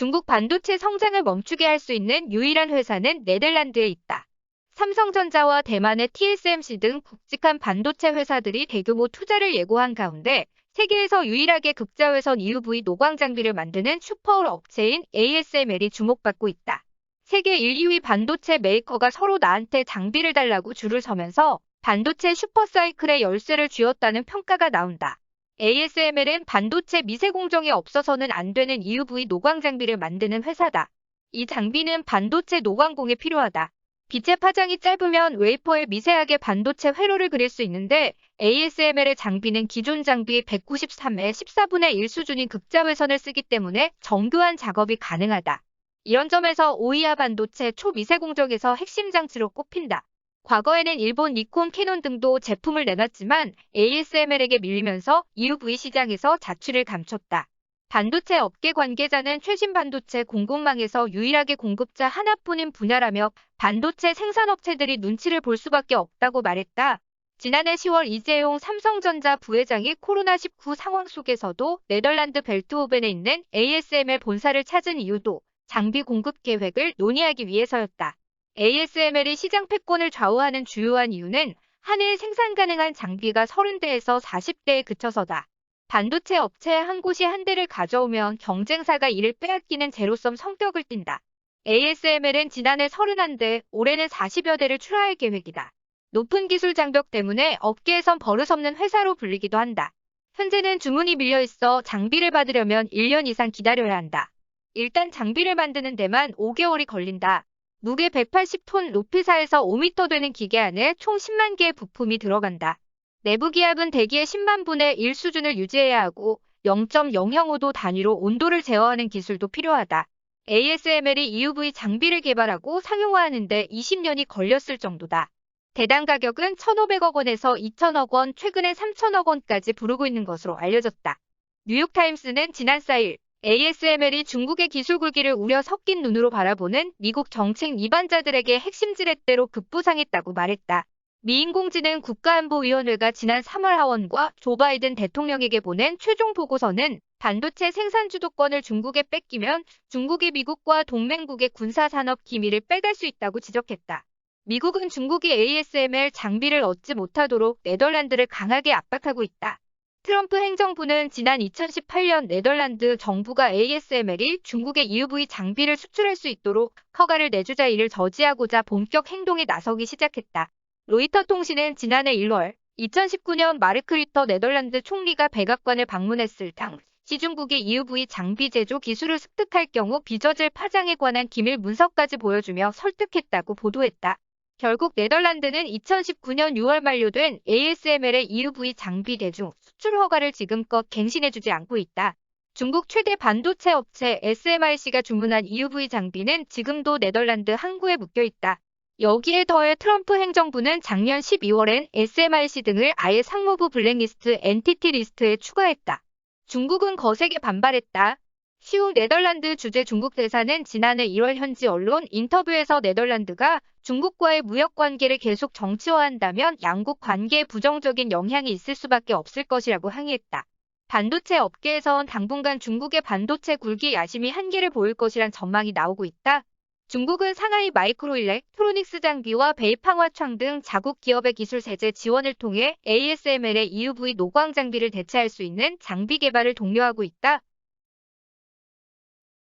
중국 반도체 성장을 멈추게 할 수 있는 유일한 회사는 네덜란드에 있다. 삼성전자와 대만의 TSMC 등 굵직한 반도체 회사들이 대규모 투자를 예고한 가운데 세계에서 유일하게 극자외선 EUV 노광 장비를 만드는 슈퍼울 업체인 ASML이 주목받고 있다. 세계 1, 2위 반도체 메이커가 서로 나한테 장비를 달라고 줄을 서면서 반도체 슈퍼사이클의 열쇠를 쥐었다는 평가가 나온다. ASML은 반도체 미세 공정이 없어서는 안 되는 EUV 노광 장비를 만드는 회사다. 이 장비는 반도체 노광공에 필요하다. 빛의 파장이 짧으면 웨이퍼에 미세하게 반도체 회로를 그릴 수 있는데 ASML의 장비는 기존 장비 193의 14분의 1 수준인 극자외선을 쓰기 때문에 정교한 작업이 가능하다. 이런 점에서 오이아 반도체 초미세 공정에서 핵심 장치로 꼽힌다. 과거에는 일본 니콘 캐논 등도 제품을 내놨지만 ASML에게 밀리면서 EUV 시장에서 자취를 감췄다. 반도체 업계 관계자는 최신 반도체 공급망에서 유일하게 공급자 하나뿐인 분야라며 반도체 생산업체들이 눈치를 볼 수밖에 없다고 말했다. 지난해 10월 이재용 삼성전자 부회장이 코로나19 상황 속에서도 네덜란드 벨트호벤에 있는 ASML 본사를 찾은 이유도 장비 공급 계획을 논의하기 위해서였다. ASML이 시장 패권을 좌우하는 주요한 이유는 한해 생산 가능한 장비가 30대에서 40대에 그쳐서다. 반도체 업체 한 곳이 한 대를 가져오면 경쟁사가 이를 빼앗기는 제로섬 성격을 띈다. ASML은 지난해 31대, 올해는 40여 대를 출하할 계획이다. 높은 기술 장벽 때문에 업계에선 버릇없는 회사로 불리기도 한다. 현재는 주문이 밀려있어 장비를 받으려면 1년 이상 기다려야 한다. 일단 장비를 만드는 데만 5개월이 걸린다. 무게 180톤 높이사에서 5m 되는 기계 안에 총 10만 개의 부품이 들어간다. 내부 기압은 대기의 10만 분의 1 수준을 유지해야 하고 0.005도 단위로 온도를 제어하는 기술도 필요하다. ASML이 EUV 장비를 개발하고 상용화하는데 20년이 걸렸을 정도다. 대당 가격은 1,500억 원에서 2,000억 원, 최근에 3,000억 원까지 부르고 있는 것으로 알려졌다. 뉴욕타임스는 지난 4일 ASML이 중국의 기술 굴기를 우려 섞인 눈으로 바라보는 미국 정책 위반자들에게 핵심 지렛대로 급부상했다고 말했다. 미인공지능 국가안보위원회가 지난 3월 하원과 조 바이든 대통령에게 보낸 최종 보고서는 반도체 생산 주도권을 중국에 뺏기면 중국이 미국과 동맹국의 군사산업 기밀을 빼갈 수 있다고 지적했다. 미국은 중국이 ASML 장비를 얻지 못하도록 네덜란드를 강하게 압박하고 있다. 트럼프 행정부는 지난 2018년 네덜란드 정부가 ASML이 중국의 EUV 장비를 수출할 수 있도록 허가를 내주자 이를 저지하고자 본격 행동에 나서기 시작했다. 로이터 통신은 지난해 1월 2019년 마르크 리터 네덜란드 총리가 백악관을 방문했을 당 시 중국의 EUV 장비 제조 기술을 습득할 경우 빚어질 파장에 관한 기밀 문서까지 보여주며 설득했다고 보도했다. 결국 네덜란드는 2019년 6월 만료된 ASML의 EUV 장비 대중 수출 허가를 지금껏 갱신해주지 않고 있다. 중국 최대 반도체 업체 SMIC가 주문한 EUV 장비는 지금도 네덜란드 항구에 묶여 있다. 여기에 더해 트럼프 행정부는 작년 12월엔 SMIC 등을 아예 상무부 블랙리스트 엔티티 리스트에 추가했다. 중국은 거세게 반발했다. 시우 네덜란드 주재 중국 대사는 지난해 1월 현지 언론 인터뷰에서 네덜란드가 중국과의 무역 관계를 계속 정치화한다면 양국 관계에 부정적인 영향이 있을 수밖에 없을 것이라고 항의했다. 반도체 업계에선 당분간 중국의 반도체 굴기 야심이 한계를 보일 것이란 전망이 나오고 있다. 중국은 상하이 마이크로 일렉트로닉스 장비와 베이팡화창 등 자국 기업의 기술 세제 지원을 통해 ASML의 EUV 노광 장비를 대체할 수 있는 장비 개발을 독려하고 있다.